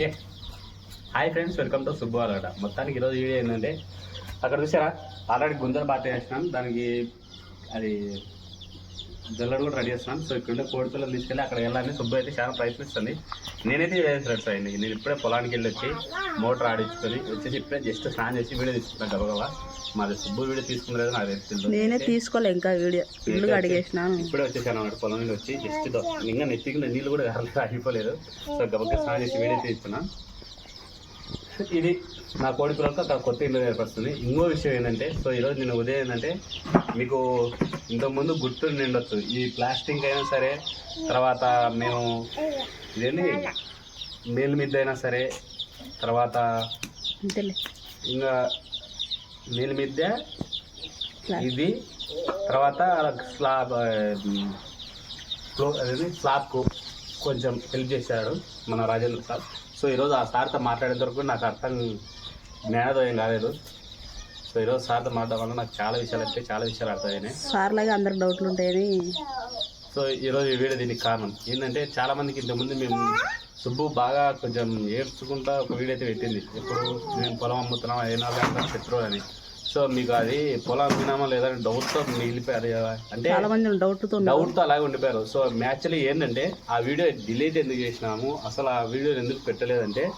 Hi friends welcome to Subbu Alagada మొత్తానికి ఈరోజు video ఏంటంటే అక్కడ చూసారా? ఆల్రెడీ గుంజలు బాగా వేసినాను దానికి అది జల్లడు కూడా రెడీ చేస్తున్నాను సో ఇక్కడ కోడి తీసుకెళ్ళి అక్కడ వెళ్ళాలని సుబ్బు అయితే చాలా ప్రయత్నిస్తుంది. నేనైతే వేసినట్టు అయింది. నేను ఇప్పుడే పొలానికి వెళ్ళి వచ్చి మోటార్ ఆడించుకొని వచ్చేసి ఇప్పుడే జస్ట్ స్నాన్ చేసి వీడియో తీసుకున్నాను గబగబా. మాది సుబ్బు వీడియో తీసుకున్న లేదు నాకు తెలిసింది నేనే తీసుకోలే ఇంకా వీడియో. ఇల్లు అడిగేసినాను ఇప్పుడే వచ్చేసాను అన్నమాట పొలం నుండి వచ్చి జస్ట్ ఇంకా నెత్తికి నీళ్ళు కూడా కారలేదు ఆగిపోలేదు. సో గబక్క స్నానం చేసి వీడియో తీసుకున్నా ఇది నా కోడి పిల్లలతో అక్కడ కొత్త ఇల్లు ఏర్పడుతుంది ఇంకో విషయం ఏంటంటే సో ఈరోజు నేను ఉదయం ఏంటంటే మీకు ఇంతకుముందు గుర్తు నిండొచ్చు. ఈ ప్లాస్టిక్ అయినా సరే తర్వాత మేము ఇదేంటి? నీళ్ళ మీద అయినా సరే తర్వాత ఇంకా నీళ్ళ. ఇది తర్వాత స్లాబ్ స్లాబ్కు కొంచెం హెల్ప్ చేశాడు మన రాజేంద్ర సార్. సో ఈరోజు ఆ సార్తో మాట్లాడేంత వరకు నాకు అర్థం జ్ఞానోదయం కాలేదు. సో ఈరోజు సార్తో మాట్లాడడం వల్ల నాకు చాలా విషయాలు అయితే చాలా విషయాలు అర్థమైనాయి. సార్ లాగా అందరికి డౌట్లు ఉంటాయని. సో ఈరోజు ఈ వీడియో దీనికి కారణం. ఏంటంటే చాలా మందికి ఇంతకుముందు మేము సుబ్బు బాగా కొంచెం ఏడ్చుకుంటా ఒక వీడియో అయితే పెట్టింది. ఇప్పుడు మేము పొలం అమ్ముతున్నాం అయినా శత్రువు అని. సో మీకు అది పొలం అమ్మినామా లేదా అని డౌట్తో మిగిలిపోయి అది అంటే చాలా మంది డౌట్తో డౌట్తో అలాగే ఉండిపోయారు. సో మ్యాచ్లీ ఏంటంటే ఆ వీడియో డిలీట్ ఎందుకు చేసినాము? అసలు ఆ వీడియో ఎందుకు పెట్టలేదంటే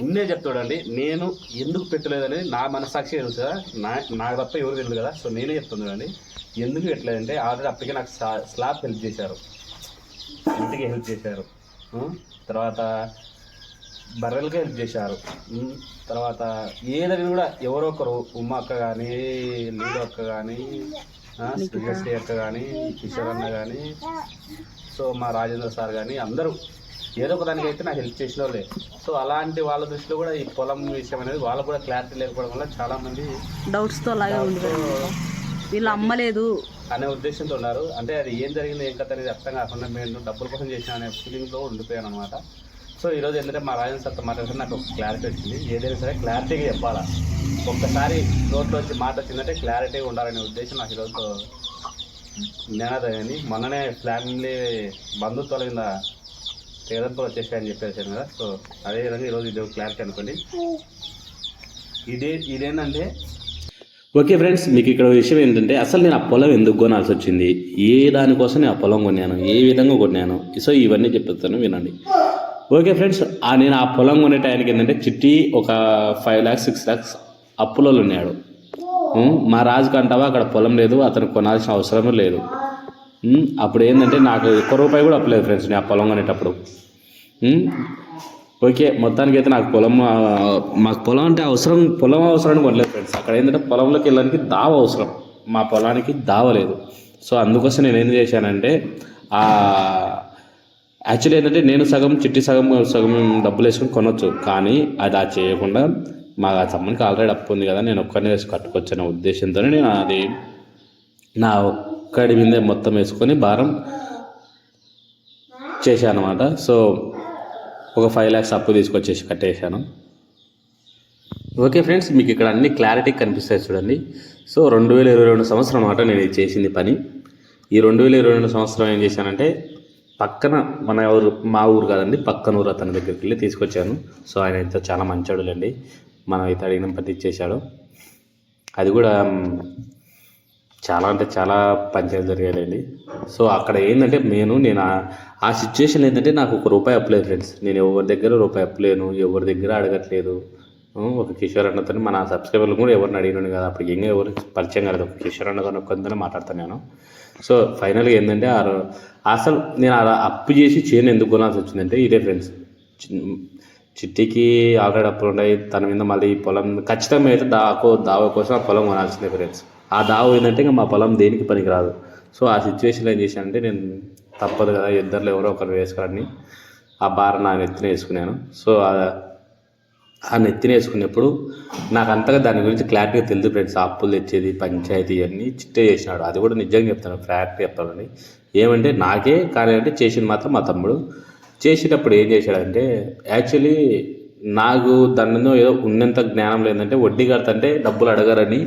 ఉన్నే చెప్తాడండి నేను ఎందుకు పెట్టలేదని నా మనసాక్షి తెలుసు కదా. నా నాకు తప్ప ఎవరు తెలియదు కదా. సో నేనే చెప్తాను ఎందుకు పెట్టలేదంటే ఆల్రెడీ అప్పటికే నాకు స్లా- స్లాబ్ హెల్ప్ చేశారు. ఇంటికి హెల్ప్ చేశారు? తర్వాత బర్రెలకి హెల్ప్ చేశారు? తర్వాత ఏదైనా కూడా ఎవరో ఒకరు ఉమ్మ అక్క కానీ లీలో అక్క కానీ శ్రీశ్రీ అక్క కానీ కిషోర్ అన్న కానీ సో మా రాజేంద్ర సార్ కానీ అందరూ ఏదో ఒక దానికి అయితే నాకు హెల్ప్ చేసిన వాళ్ళే. సో అలాంటి వాళ్ళ దృష్టిలో కూడా ఈ పొలం విషయం అనేది వాళ్ళకు కూడా క్లారిటీ లేకపోవడం వల్ల చాలా మంది డౌట్స్తో అలాగే వీళ్ళు అమ్మలేదు. అనే ఉద్దేశంతో ఉన్నారు. అంటే అది ఏం జరిగింది ఏం కథ అనేది అర్థం కాకుండా మేము డబ్బుల కోసం చేసిన అనే ఫీలింగ్తో ఉండిపోయాను అనమాట సో ఈరోజు ఏంటంటే మా రాజన్ సార్తో మాట్లాడితే నాకు ఒక క్లారిటీ వచ్చింది. ఏదైనా సరే క్లారిటీగా చెప్పాలా? ఒక్కసారి నోట్లో వచ్చి మాట వచ్చిందంటే క్లారిటీగా ఉండాలనే ఉద్దేశం నాకు ఈరోజు జ్ఞానోదయాన్ని మొన్ననే ఫ్యామిలీ బంధుత్వాల కింద తెగదంపులు వచ్చేసాయని చెప్పేసాను కదా. సో అదేవిధంగా ఈరోజు ఇది క్లారిటీ అనుకోండి. ఇదే ఇదేంటంటే ఓకే ఫ్రెండ్స్ మీకు ఇక్కడ విషయం ఏంటంటే అసలు నేను ఆ పొలం ఎందుకు కొనాల్సి వచ్చింది? ఏ దానికోసం నేను ఆ పొలం కొన్నాను? ఏ విధంగా కొన్నాను? సో ఇవన్నీ చెప్తాను వినండి. ఓకే ఫ్రెండ్స్ ఆ నేను ఆ పొలం కొనే టైంకి ఏంటంటే చిట్టి ఒక ఫైవ్ ల్యాక్స్ సిక్స్ ల్యాక్స్ అప్పులో ఉన్నాడు. మా రాజుకు అంటావా అక్కడ పొలం లేదు అతను కొనాల్సిన అవసరం లేదు. అప్పుడు ఏంటంటే నాకు ఒక్క రూపాయి కూడా అప్పలేదు ఫ్రెండ్స్ నేను ఆ పొలం కొనేటప్పుడు. ఓకే మొత్తానికి అయితే నాకు పొలం మాకు పొలం అంటే అవసరం పొలం అవసరం కొనలేదు ఫ్రెండ్స్. అక్కడ ఏంటంటే పొలంలోకి వెళ్ళడానికి దావ అవసరం. మా పొలానికి దావ లేదు. సో అందుకోసం నేను ఏం చేశానంటే యాక్చువల్లీ ఏంటంటే నేను సగం చిట్టి సగం సగం డబ్బులు వేసుకొని కొనొచ్చు. కానీ అది ఆ చేయకుండా మా తమ్మునికి ఆల్రెడీ అప్పు ఉంది కదా నేను ఒక్కనే వేసి కట్టుకోవచ్చు అనే ఉద్దేశంతోనే నేను అది నా ఒక్కడి మీదే మొత్తం వేసుకొని భారం చేశాను అనమాట సో ఒక ఫైవ్ ల్యాక్స్ అప్పు తీసుకొచ్చేసి కట్టేశాను. ఓకే ఫ్రెండ్స్ మీకు ఇక్కడ అన్ని క్లారిటీ కనిపిస్తాయి చూడండి. సో రెండు వేల ఇరవై రెండు సంవత్సరం అన్నమాట నేను ఇది చేసింది పని. ఈ రెండు వేల ఇరవై రెండు సంవత్సరం ఏం చేశానంటే పక్కన మన ఊరు మా ఊరు కాదండి పక్కన ఊరు అతని దగ్గరికి వెళ్ళి తీసుకొచ్చాను. సో ఆయన అయితే చాలా మంచోడులేండి. మనం అయితే అడిగిన పది ఇచ్చేశాడు. అది కూడా చాలా అంటే చాలా పంచాయతీ జరిగాయండి. సో అక్కడ ఏంటంటే నేను నేను ఆ- సిచ్యువేషన్ ఏంటంటే నాకు ఒక రూపాయి అప్పలేదు ఫ్రెండ్స్. నేను ఎవరి దగ్గర రూపాయి అప్పలేను ఎవరి దగ్గర అడగట్లేదు. ఒక కిషోర్ అన్నతో మన సబ్స్క్రైబర్లు కూడా ఎవరిని అడిగినాను కదా అప్పుడు ఇంకా ఎవరు పరిచయం కాలేదు. ఒక కిషోర్ అన్నతో కొంతనే మాట్లాడతాను నేను. సో ఫైనల్గా ఏంటంటే ఆ అసలు నేను అలా అప్పు చేసి చేయను ఎందుకు కొనాల్సి వచ్చిందంటే ఇదే ఫ్రెండ్స్. చిట్టికి ఆల్రెడీ అప్పులు ఉన్నాయి తన మీద మళ్ళీ ఈ పొలం ఖచ్చితంగా అయితే దాకో దావ కోసం ఆ పొలం కొనాల్సిందే ఫ్రెండ్స్. ఆ దావ ఏంటంటే ఇంకా మా పొలం దేనికి పనికిరాదు సో ఆ సిచ్యువేషన్లో ఏం చేశానంటే నేను తప్పదు కదా ఇద్దరు ఎవరో ఒకరు వేసుకోరని ఆ భారం నా నెత్తిన వేసుకున్నాను. సో ఆ- ఆ వేసుకున్నప్పుడు నాకు అంతగా దాని గురించి క్లారిటీగా తెలియదు ఫ్రెండ్స్. ఆ అప్పులు తెచ్చేది పంచాయతీ అన్నీ చిట్టే చేసినాడు. అది కూడా నిజంగా చెప్తాను ఫ్యాక్ట్ చెప్తానండి ఏమంటే నాకే కానీ అంటే చేసింది మాత్రం మా తమ్ముడు. చేసేటప్పుడు ఏం చేశాడంటే యాక్చువల్లీ నాకు దానిలో ఏదో ఉన్నంత జ్ఞానం లేదంటే వడ్డీ కడతంటే డబ్బులు అడగరని.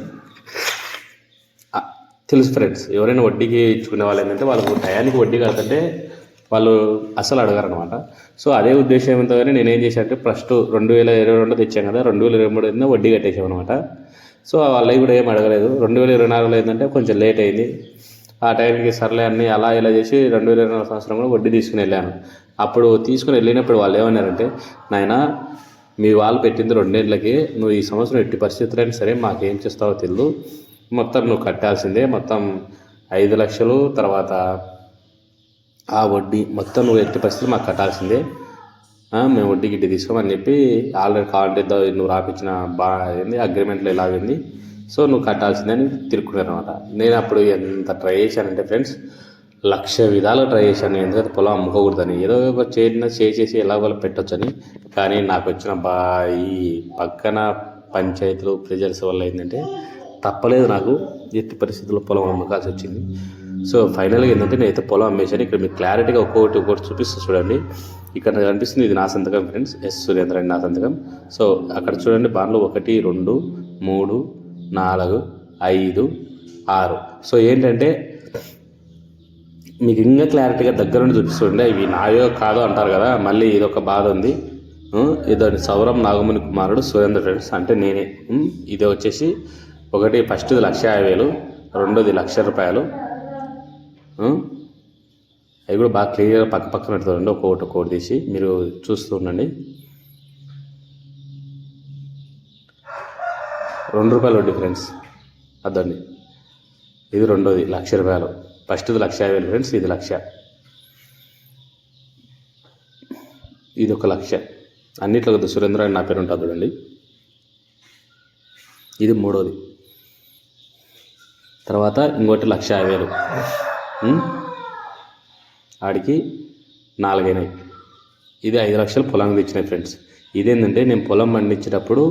తెలుసు ఫ్రెండ్స్. ఎవరైనా వడ్డీకి ఇచ్చుకునే వాళ్ళు ఏంటంటే వాళ్ళకు టయానికి వడ్డీ కడతంటే వాళ్ళు అసలు అడగరు అనమాట సో అదే ఉద్దేశం ఏంటో కానీ నేనేం చేశానంటే చేశాను ఫస్ట్ రెండు వేల ఇరవై రెండు తెచ్చాను కదా రెండు వేల ఇరవై మూడు ఏందో వడ్డీ కట్టేసామన్నమాట అనమాట సో వాళ్ళవి కూడా ఏం అడగలేదు. రెండు వేల ఇరవై నాలుగులో ఏంటంటే కొంచెం లేట్ అయింది. ఆ టైంకి సర్లే అన్ని అలా ఇలా చేసి రెండు వేల ఇరవై నాలుగు సంవత్సరం కూడా వడ్డీ తీసుకుని వెళ్ళాను. అప్పుడు తీసుకుని వెళ్ళినప్పుడు వాళ్ళు ఏమన్నారంటే నాయన మీ వాళ్ళు పెట్టింది రెండేళ్ళకి నువ్వు ఈ సంవత్సరం ఎట్టి పరిస్థితులైనా సరే మాకేం చేస్తావో తెలియదు మొత్తం నువ్వు కట్టాల్సిందే మొత్తం ఐదు లక్షలు తర్వాత ఆ వడ్డీ మొత్తం నువ్వు ఎట్టి పరిస్థితులు మాకు కట్టాల్సిందే. మేము వడ్డీ గిడ్డి తీసుకోమని చెప్పి ఆల్రెడీ కావాలంటే నువ్వు రాపించిన బా ఏంది అగ్రిమెంట్లో ఇలాగింది. సో నువ్వు కట్టాల్సిందే అని తిరుక్కున్నారు అనమాట నేను అప్పుడు ఎంత ట్రై చేశానంటే ఫ్రెండ్స్ లక్ష విధాలు ట్రై చేశాను ఎందుకంటే పొలం అమ్ముకోకూడదని. ఏదో ఒక చేసిన చేసేసి ఎలాగోలా పెట్టొచ్చని. కానీ నాకు వచ్చిన బా ఈ పక్కన పంచాయతీలు ప్రెజర్స్ వల్ల ఏంటంటే తప్పలేదు నాకు. ఎట్టి పరిస్థితుల్లో పొలం అమ్మకాల్సి వచ్చింది. సో ఫైనల్గా ఏంటంటే నేనైతే పొలం అమ్మేశాను. ఇక్కడ మీకు క్లారిటీగా ఒక్కొక్కటి ఒక్కొక్కటి చూపిస్తూ చూడండి. ఇక్కడ నాకు కనిపిస్తుంది ఇది నా సంతకం ఫ్రెండ్స్. ఎస్ సురేంద్ర అండి నా సంతకం. సో అక్కడ చూడండి బాన్లో ఒకటి రెండు మూడు నాలుగు ఐదు ఆరు. సో ఏంటంటే మీకు ఇంకా క్లారిటీగా దగ్గర నుండి చూపిస్తుండే ఇవి నాయో కాదో అంటారు కదా మళ్ళీ ఇదొక బాధ ఉంది. ఉం, ఇదో సౌరం నాగముని కుమారుడు సురేంద్ర ఫ్రెండ్స్. అంటే నేనే. ఇది వచ్చేసి ఒకటి ఫస్ట్ది లక్ష యాభై వేలు రెండోది లక్ష రూపాయలు అవి కూడా బాగా క్లియర్గా పక్క పక్కన పెడతారండి. ఒక్కొక్కటి ఒక్కొక్కటి తీసి మీరు చూస్తూ ఉండండి. రెండు రూపాయలు వడ్డీ ఫ్రెండ్స్. అదండి ఇది రెండోది లక్ష రూపాయలు. ఫస్ట్ది లక్ష యాభై వేలు ఫ్రెండ్స్ ఇది లక్ష. ఇది ఒక లక్ష. అన్నిట్లో కదా సురేంద్ర అని నా పేరు ఉంటుంది చూడండి. ఇది మూడోది. తర్వాత ఇంకోటి లక్ష యాభై వేలు. ఆడికి నాలుగైనాయి. ఇది ఐదు లక్షలు పొలం తెచ్చినాయి ఫ్రెండ్స్. ఇదేంటంటే నేను పొలం పండించేటప్పుడు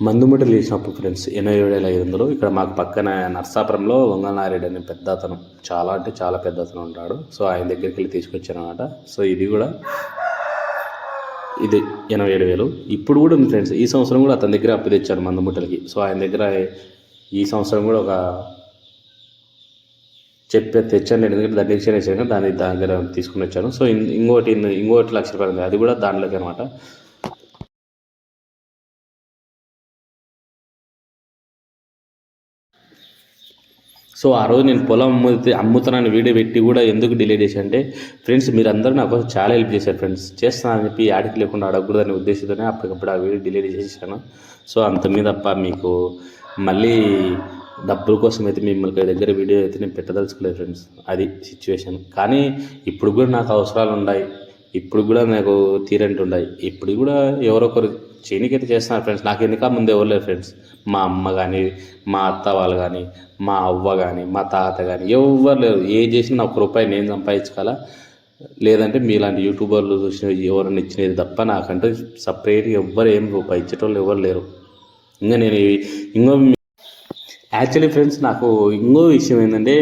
మందుముట్టలు వేసినప్పుడు ఫ్రెండ్స్ ఎనభై ఏడు వేల ఐదు వందలు. ఇక్కడ మాకు పక్కన నర్సాపురంలో వంగనారెడ్డి అనే పెద్ద అతను చాలా అంటే చాలా పెద్ద అతను ఉంటాడు. సో ఆయన దగ్గరికి వెళ్ళి తీసుకొచ్చాను అనమాట సో ఇది కూడా ఇది ఎనభై ఏడు వేలు. ఇప్పుడు కూడా ఉంది ఫ్రెండ్స్ ఈ సంవత్సరం కూడా అతని దగ్గర అప్పు తెచ్చాను మందుముట్టలకి సో ఆయన దగ్గర ఈ సంవత్సరం కూడా ఒక చెప్పే తెచ్చాను నేను ఎందుకంటే దాన్ని తెచ్చాను వేసాను దాన్ని దాని దగ్గర తీసుకుని వచ్చాను. సో ఇంకోటి ఇంకోటి లక్ష రూపాయలు అది కూడా దాంట్లోకి అనమాట సో ఆ రోజు నేను పొలం అమ్ముతే అమ్ముతున్నాను వీడియో పెట్టి కూడా ఎందుకు డిలే చేసి అంటే ఫ్రెండ్స్ మీరు అందరూ నాకు చాలా హెల్ప్ చేశారు ఫ్రెండ్స్. చేస్తానని చెప్పి ఆడికి లేకుండా అడగకూడదనే ఉద్దేశంతోనే అప్పటికప్పుడు ఆ వీడియో డిలే చేసేసాను. సో అంత మీద మీకు మళ్ళీ డబ్బుల కోసం అయితే మిమ్మల్ని దగ్గర వీడియో అయితే నేను పెట్టదలుచుకోలేదు ఫ్రెండ్స్ అది సిచ్యువేషన్ కానీ ఇప్పుడు కూడా నాకు అవసరాలు ఉన్నాయి. ఇప్పుడు కూడా నాకు తీరంటి ఉన్నాయి. ఇప్పుడు కూడా ఎవరొకరు చేయనికైతే చేస్తున్నారు ఫ్రెండ్స్ నాకు ఎన్నిక ముందు ఎవరు లేరు ఫ్రెండ్స్ మా అమ్మ కానీ మా అత్త వాళ్ళు కానీ మా అవ్వ కానీ మా తాత కానీ ఎవరు లేరు. ఏ చేసినా ఒక రూపాయి నేను సంపాదించుకోవాలా? లేదంటే మీలాంటి యూట్యూబర్లు చూసిన ఎవరైనా ఇచ్చినది తప్ప నాకంటే సపరేట్గా ఎవ్వరు ఏం రూపాయి ఇచ్చేటోళ్ళు ఎవరు లేరు. ఇంకా నేను ఇంకో యాక్చువల్లీ ఫ్రెండ్స్ నాకు ఇంకో విషయం ఏంటంటే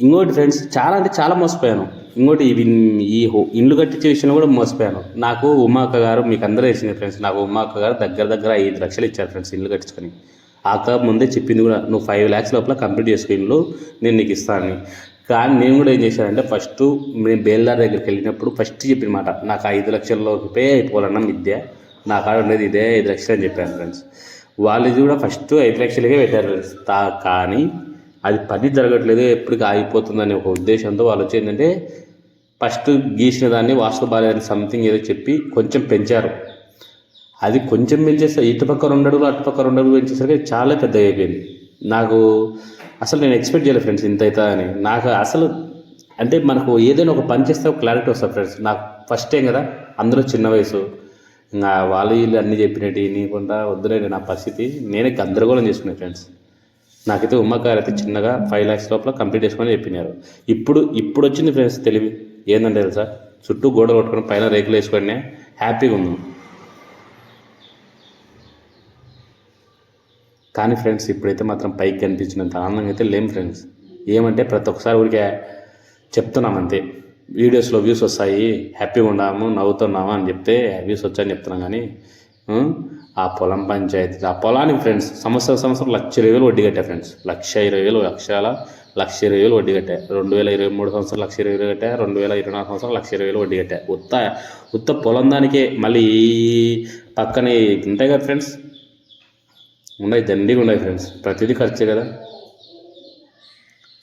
ఇంకోటి ఫ్రెండ్స్ చాలా అంటే చాలా మోసపోయాను. ఇంకోటి ఇవి ఈ హో- ఇండ్లు కట్టించే విషయంలో కూడా మోసపోయాను. నాకు ఉమాక్క గారు మీకు అందరూ వేసింది ఫ్రెండ్స్ నాకు ఉమాక్క గారు దగ్గర దగ్గర ఐదు లక్షలు ఇచ్చారు ఫ్రెండ్స్ ఇల్లు కట్టించుకొని. ఆ అక్క ముందే చెప్పింది కూడా నువ్వు ఫైవ్ ల్యాక్స్ లోపల కంప్లీట్ చేసుకో ఇల్లు నేను నీకు ఇస్తానని కానీ నేను కూడా ఏం చేశానంటే ఫస్ట్ నేను బేల్దార్ దగ్గరికి వెళ్ళినప్పుడు ఫస్ట్ చెప్పిన మాట నాకు ఐదు లక్షల్లోకి అయిపోవాలన్న విద్య నా కాడ ఉండేది ఇదే ఐదు లక్షలు అని చెప్పాను ఫ్రెండ్స్ వాళ్ళది కూడా ఫస్ట్ ఐదు లక్షలకే పెట్టారు తా కానీ అది పని జరగట్లేదు ఎప్పటికి ఆగిపోతుందనే ఒక ఉద్దేశంతో వాళ్ళు వచ్చి ఏంటంటే ఫస్ట్ గీసిన దాన్ని వాస్తు బాలేదని సంథింగ్ ఏదో చెప్పి కొంచెం పెంచారు. అది కొంచెం పెంచేస్తే ఇటుపక్క రెండు అడుగులు అటుపక్క రెండు అడుగులు పెంచేసరికి చాలా పెద్దగా అయిపోయింది. నాకు అసలు నేను ఎక్స్పెక్ట్ చేయలేదు ఫ్రెండ్స్ ఇంత అవుతా అని. నాకు అసలు అంటే మనకు ఏదైనా ఒక పని చేస్తే ఒక క్లారిటీ వస్తుంది ఫ్రెండ్స్. నాకు ఫస్ట్ టైం కదా అందరూ చిన్న వయసు. ఇంకా వాళ్ళు వీళ్ళు అన్నీ చెప్పినట్టు నీకుండా వద్దులే నా పరిస్థితి. నేనే గందరగోళం చేసుకున్నాను ఫ్రెండ్స్. నాకైతే ఉమ్మకారు అయితే చిన్నగా ఫైవ్ ల్యాక్స్ లోపల కంప్లీట్ చేసుకొని చెప్పినారు. ఇప్పుడు ఇప్పుడు వచ్చింది ఫ్రెండ్స్ తెలివి. ఏంటంటే తెలుసా? చుట్టూ గోడ కొట్టుకొని పైన రేకులు వేసుకొని హ్యాపీగా ఉన్నాం. కానీ ఫ్రెండ్స్ ఇప్పుడైతే మాత్రం పైకి కనిపించినంత ఆనందంగా అయితే లేం ఫ్రెండ్స్. ఏమంటే ప్రతి ఒక్కసారి ఊరికే చెప్తున్నాం అంతే. వీడియోస్లో వ్యూస్ వస్తాయి. హ్యాపీగా ఉన్నాము నవ్వుతున్నాము అని చెప్తే వ్యూస్ వచ్చాయని చెప్తున్నాం కానీ ఆ పొలం పంచాయతీ ఆ పొలానికి ఫ్రెండ్స్ సంవత్సరం సంవత్సరం లక్ష ఇరవై వేలు వడ్డీ కట్టా ఫ్రెండ్స్ లక్ష ఇరవై వేలు లక్షల లక్ష ఇరవై వేలు వడ్డీ కట్టా రెండు వేల ఇరవై మూడు సంవత్సరం లక్ష ఇరవై వేలు కట్టా రెండు వేల ఇరవై నాలుగు సంవత్సరం లక్ష ఇరవై వేలు వడ్డీ కట్టే ఉత్త ఉత్త పొలం దానికే మళ్ళీ పక్కన పక్కనే ఉంటాయి కదా ఫ్రెండ్స్ ఉన్నాయి దండిగా ఉన్నాయి ఫ్రెండ్స్ ప్రతిదీ ఖర్చే కదా.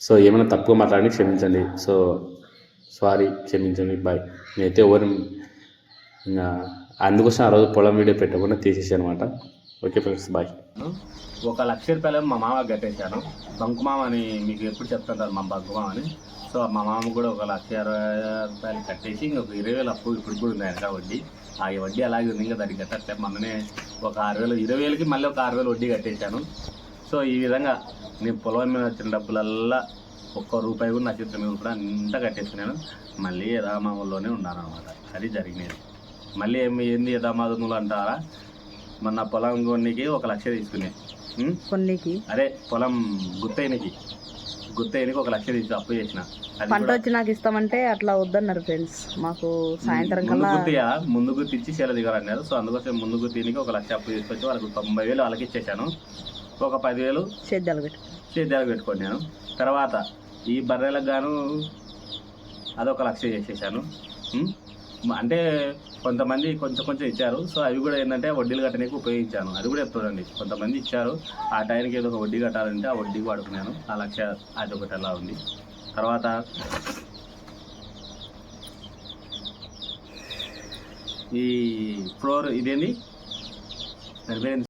సో ఏమైనా తప్పుగా మాట్లాడి క్షమించండి. సో సారీ క్షమించండి బాయ్ నేనైతే ఎవరు ఇంకా అందుకోసం ఆ రోజు పొలం వీడియో పెట్టకుండా తీసేసాను అనమాట ఓకే ఫ్రెండ్స్ బాయ్ ఒక లక్ష రూపాయలు మా మామ కట్టేశాను. బంకు మామ అని మీకు ఎప్పుడు చెప్తాను మా బంకు మామ అని. సో మా మామ కూడా ఒక లక్ష అరవై రూపాయలు కట్టేసి ఇంకొక ఇరవై వేలు అప్పు ఇప్పుడు కూడా ఉంది వెనక వడ్డీ. ఆ వడ్డీ అలాగే ఉంది ఇంకా దానికి కట్టట్లే మొన్ననే ఒక ఆరు వేలు ఇరవై వేలకి మళ్ళీ ఒక ఆరు వేలు వడ్డీ కట్టేశాను. సో ఈ విధంగా నేను పొలం మీద వచ్చిన డబ్బులల్లా ఒక్క రూపాయి కూడా నా చేతుల మీద కూడా అంతా కట్టేసుకున్నాను మళ్ళీ యథామాముల్లోనే ఉన్నాను అనమాట అది జరిగినది. మళ్ళీ ఏమి ఏంది యథామాదములు అంటారా? మొన్న పొలం కొన్నికి ఒక లక్ష తీసుకునే? కొన్నికి? అదే పొలం గుత్తైనకి. గుత్తైనకి ఒక లక్ష తీసి అప్పు చేసిన. పంట వచ్చి నాకు ఇస్తామంటే అట్లా వద్దన్నారు ఫ్రెండ్స్. మాకు సాయంత్రం కల్లా ముందు గుర్తి ఇచ్చి చీల దిగాలన్నారు. సో అందుకోసం ముందు గుర్తినికి ఒక లక్ష అప్పు తీసుకొచ్చి వాళ్ళకి తొంభై వేలు వాళ్ళకి ఇచ్చేసాను ఒక పదివేలు సేద్యాలు పెట్టు. సేద్యాలు పెట్టుకోండి నేను. తర్వాత ఈ బర్రెలకు గాను అదొక లక్ష చేసేసాను. అంటే కొంతమంది కొంచెం కొంచెం ఇచ్చారు. సో అవి కూడా ఏంటంటే వడ్డీలు కట్టడానికి ఉపయోగించాను. అది కూడా చెప్తాడండి కొంతమంది ఇచ్చారు. ఆ టైంకి ఏదో ఒక వడ్డీ కట్టాలంటే ఆ వడ్డీ వాడుకున్నాను. ఆ లక్ష అది ఒకటి అలా ఉంది. తర్వాత ఈ ఫ్లోర్ ఇదేంది? దాని